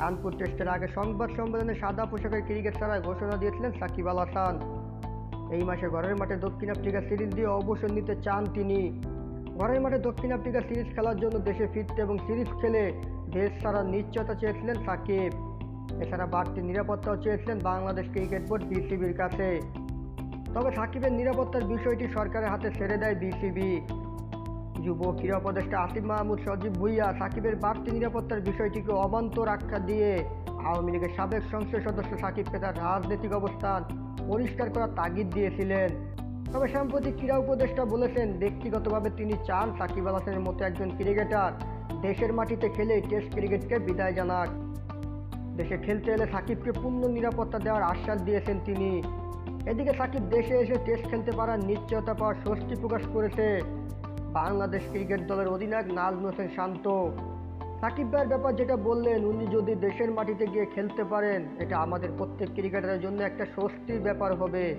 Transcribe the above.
কানপুর টেস্টের আগে সংবাদ সম্মেলনে সাদা পোশাকের ক্রিকেট ছাড়ার ঘোষণা দিয়েছিলেন সাকিব আল হাসান। এই মাসে ঘরের মাঠে দক্ষিণ আফ্রিকা সিরিজ দিয়ে অবসর নিতে চান তিনি। ঘরের মাঠে দক্ষিণ আফ্রিকা সিরিজ খেলার জন্য দেশে ফিরতে এবং সিরিজ খেলে দেশ ছাড়ার নিশ্চয়তা চেয়েছিলেন সাকিব। এছাড়া বাড়তি নিরাপত্তাও চেয়েছিলেন বাংলাদেশ ক্রিকেট বোর্ড বিসিবির কাছে। তবে সাকিবের নিরাপত্তার বিষয়টি সরকারের হাতে ছেড়ে দেয় বিসিবি। যুব ক্রীড়া উপদেষ্টা আসিফ মাহমুদ, সজীব ভুইয়া, সাকিবের বাড়তি নিরাপত্তার বিষয়টিকে অবান্তর আখ্যা দিয়ে আওয়ামী লীগের সাবেক সংসদ সদস্য সাকিবকে তার রাজনৈতিক অবস্থান পরিষ্কার করার তাগিদ দিয়েছিলেন। তবে সাম্প্রতিক ক্রীড়া উপদেষ্টা বলেছেন, ব্যক্তিগতভাবে তিনি চান সাকিব আল হাসানের মতো একজন ক্রিকেটার দেশের মাটিতে খেলে টেস্ট ক্রিকেটকে বিদায় জানাক। দেশে খেলতে এলে সাকিবকে পূর্ণ নিরাপত্তা দেওয়ার আশ্বাস দিয়েছেন তিনি। এদিকে সাকিব দেশে এসে টেস্ট খেলতে পারার নিশ্চয়তা পাওয়ার স্বস্তি প্রকাশ করেছে। বাংলাদেশ ক্রিকেট দলের অধিনায়ক নাজম হোসেন শান্ত। সাকিব ভাইয়ের ব্যাপার যেটা বললেন, উনি যদি দেশের মাটিতে গিয়ে খেলতে পারেন, এটা আমাদের প্রত্যেক ক্রিকেটারের জন্য একটা স্বস্তির ব্যাপার হবে।